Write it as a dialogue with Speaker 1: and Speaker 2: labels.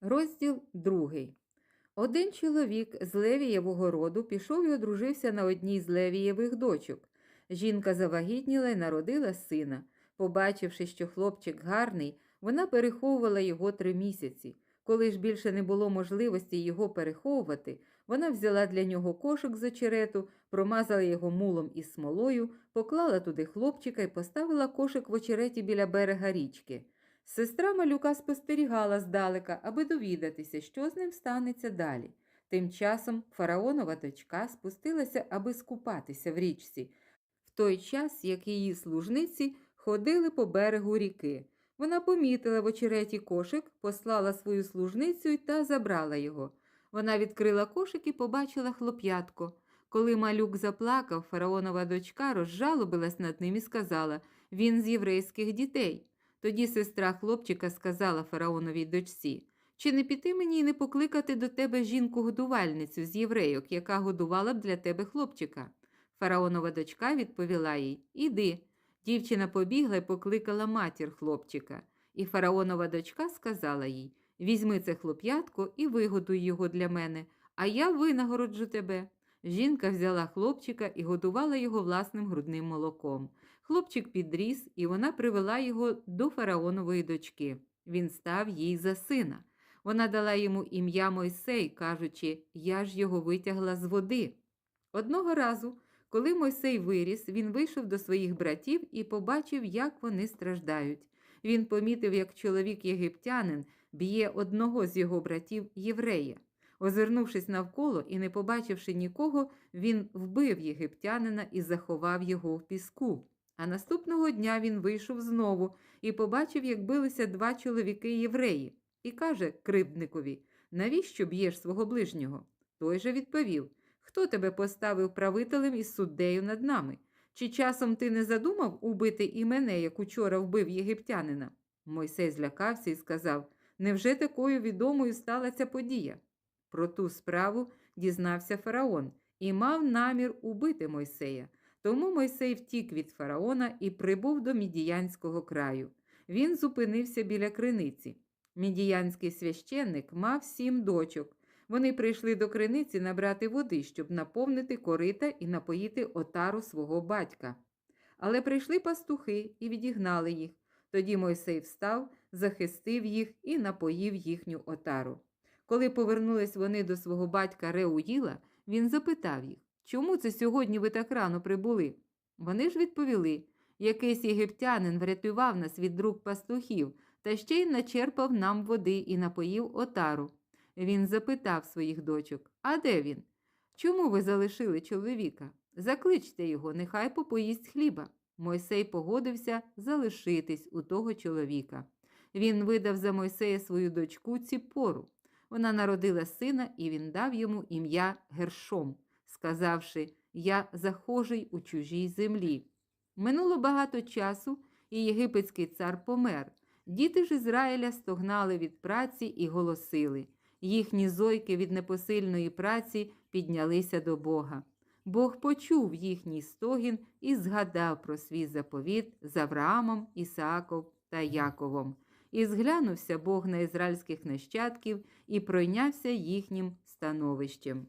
Speaker 1: Розділ другий. Один чоловік з Левієвого роду пішов і одружився на одній з Левієвих дочок. Жінка завагітніла і народила сина. Побачивши, що хлопчик гарний, вона переховувала його три місяці. Коли ж більше не було можливості його переховувати, вона взяла для нього кошик з очерету, промазала його мулом із смолою, поклала туди хлопчика і поставила кошик в очереті біля берега річки. Сестра малюка спостерігала здалека, аби довідатися, що з ним станеться далі. Тим часом фараонова дочка спустилася, аби скупатися в річці, в той час, як її служниці ходили по берегу ріки. Вона помітила в очереті кошик, послала свою служницю та забрала його. Вона відкрила кошик і побачила хлоп'ятко. Коли малюк заплакав, фараонова дочка розжалобилась над ним і сказала він з єврейських дітей. Тоді сестра хлопчика сказала фараоновій дочці чи не піти мені і не покликати до тебе жінку-годувальницю з єврейок, яка годувала б для тебе хлопчика. Фараонова дочка відповіла їй Іди. Дівчина побігла і покликала матір хлопчика. І фараонова дочка сказала їй Візьми це хлоп'ятко і вигодуй його для мене, а я винагороджу тебе. Жінка взяла хлопчика і годувала його власним грудним молоком. Хлопчик підріс, і вона привела його до фараонової дочки. Він став їй за сина. Вона дала йому ім'я Мойсей, кажучи, я ж його витягла з води. Одного разу, коли Мойсей виріс, він вийшов до своїх братів і побачив, як вони страждають. Він помітив, як чоловік єгиптянин б'є одного з його братів єврея. Озирнувшись навколо і не побачивши нікого, він вбив єгиптянина і заховав його в піску. А наступного дня він вийшов знову і побачив, як билися два чоловіки євреї, і каже кривдникові Навіщо б'єш свого ближнього? Той же відповів Хто тебе поставив правителем і суддею над нами? Чи часом ти не задумав убити і мене, як учора вбив єгиптянина? Мойсей злякався і сказав Невже такою відомою стала ця подія? Про ту справу дізнався фараон і мав намір убити Мойсея. Тому Мойсей втік від фараона і прибув до Мідіянського краю. Він зупинився біля криниці. Мідіянський священник мав сім дочок. Вони прийшли до криниці набрати води, щоб наповнити корита і напоїти отару свого батька. Але прийшли пастухи і відігнали їх. Тоді Мойсей встав, захистив їх і напоїв їхню отару. Коли повернулись вони до свого батька Реуїла, він запитав їх, чому це сьогодні ви так рано прибули? Вони ж відповіли якийсь єгиптянин врятував нас від рук пастухів та ще й начерпав нам води і напоїв отару. Він запитав своїх дочок А де він? Чому ви залишили чоловіка? Закличте його, нехай попоїсть хліба. Мойсей погодився залишитись у того чоловіка. Він видав за Мойсея свою дочку Ціпору. Вона народила сина, і він дав йому ім'я Гершом, сказавши Я захожий у чужій землі. Минуло багато часу, і єгипетський цар помер. Діти ж Ізраїля стогнали від праці і голосили. Їхні зойки від непосильної праці піднялися до Бога. Бог почув їхній стогін і згадав про свій заповіт з Авраамом, Ісааком та Яковом. І зглянувся Бог на ізраїльських нащадків і пройнявся їхнім становищем.